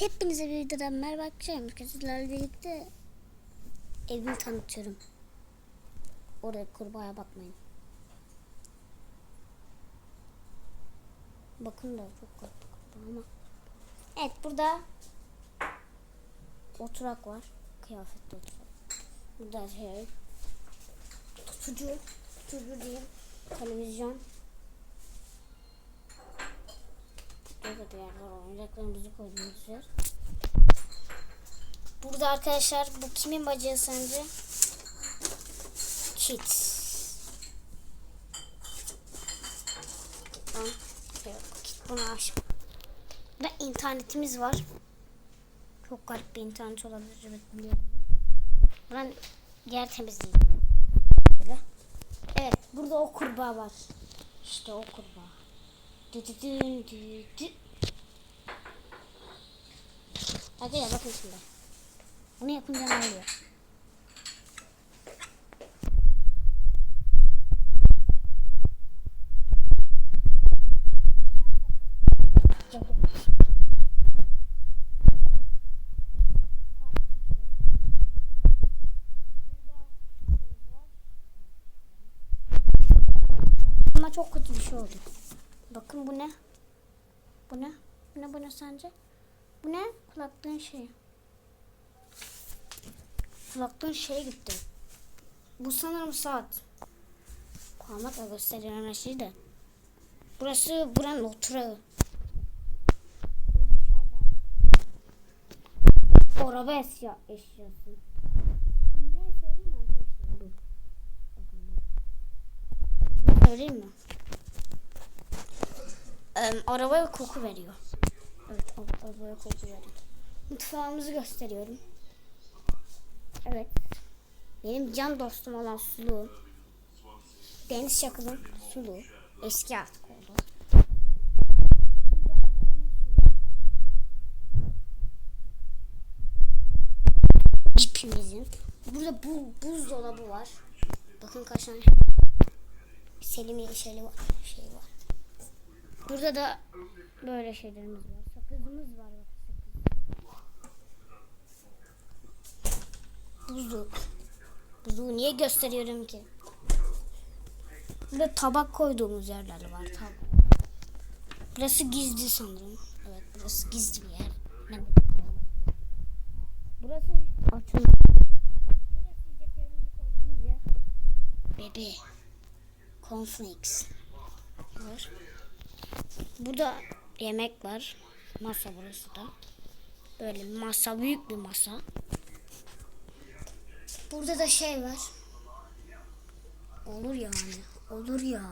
Hepinize bir videodan merhaba arkadaşlar. Sizlerle birlikte evimi tanıtıyorum. Oraya kurbağaya bakmayın. Bakın da çok korktu kurbağa ama. Evet burada oturak var. Kıyafetli oturak. Burada şey tutucu, tutucu diyeyim. Televizyon. Yer var. Oyuncaklarımızı koyduğumuz yer. Burada arkadaşlar bu kimin bacağı sence? Kit. Kit bunu aç. Burada internetimiz var. Çok garip bir internet olabilir. Evet biliyorum. Buranın yer temizliği. Evet burada o kurbağa var. İşte o kurbağa. Arkadaşlar bakın şimdi. Bunu yapınca ne oluyor? Ama çok kötü bir şey oldu. Bakın bu ne? Bu ne? Bu ne bu ne sence? Bu ne? Kulaklığın şeyi. Kulaklığın şeye gitti. Bu sanırım saat. Parmakla gösteriyorum her şeyi de. Burası buranın oturağı. Araba eşya, eşyası. Ne söyleyeyim mi arkadaşlar? Bu. Bakın bu. Ne söyleyeyim mi? Em, arabaya koku veriyor. Evet, ar- arabaya koku veriyor. Mutfağımızı gösteriyorum. Evet. Benim can dostum olan Sulu. Deniz Çakıl'ın Sulu. Eski artık oldu. Cipimizin. Burada bu buzdolabı var. Bakın kaç tane Selim şeyli var. Şey var. Burada da böyle şeylerimiz var. Sakızımız var. Bak, sakız. Buzluk. Buzluğu niye gösteriyorum ki? Burada tabak koyduğumuz yerler var. Tabak. Burası gizli sanırım. Evet burası gizli bir yer. Ne? Burası açılıyor. Burası yiyeceklerimizi koyduğumuz. Bebe. Cornflakes. Var. Burada yemek var. Masa burası da. Böyle bir masa, büyük bir masa. Burada da şey var. Olur yani. Olur ya.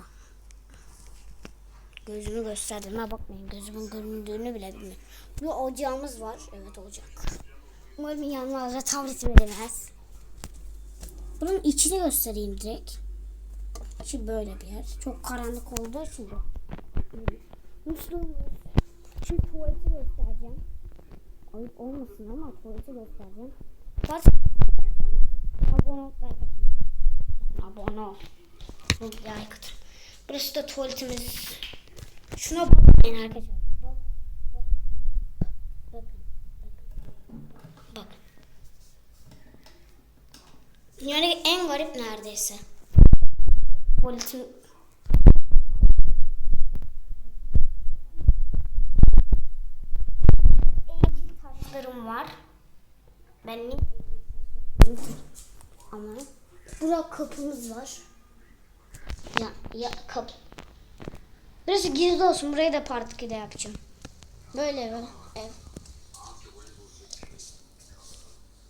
Gözümü gösterdim. Ha bakmayın gözümün göründüğünü bile bilmiyorum. Bu ocağımız var. Evet ocak. Umarım yanmaz ve tabletime demez. Bunun içini göstereyim direkt. İçi böyle bir yer. Çok karanlık olduğu için Musluğumuz. Şimdi tuvaleti göstereceğim. Ayıp olmasın ama tuvaleti göstereceğim. Varsa abone ol. Abone ol. Like atın. Burası da tuvaletimiz. Şuna bakın arkadaşlar. Bak, bakın. Bakın. Bakın. Bak. Dünyadaki en garip neredeyse. Tuvaletin Benim ama burada kapımız var. Ya ya kap. Burası gizli olsun. Burayı da part 2'de yapacağım. Böyle bir ev.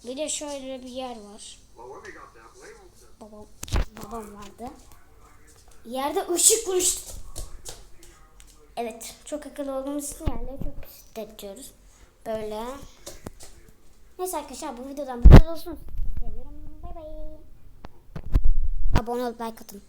Bir de şöyle bir yer var. Babam, babam vardı. Yerde ışık vuruş. Evet, çok akıllı olduğumuz için yerleri çok hissettiyoruz. Böyle. Neyse arkadaşlar bu videodan bu kadar olsun. Bay bay. Abone olup like atın.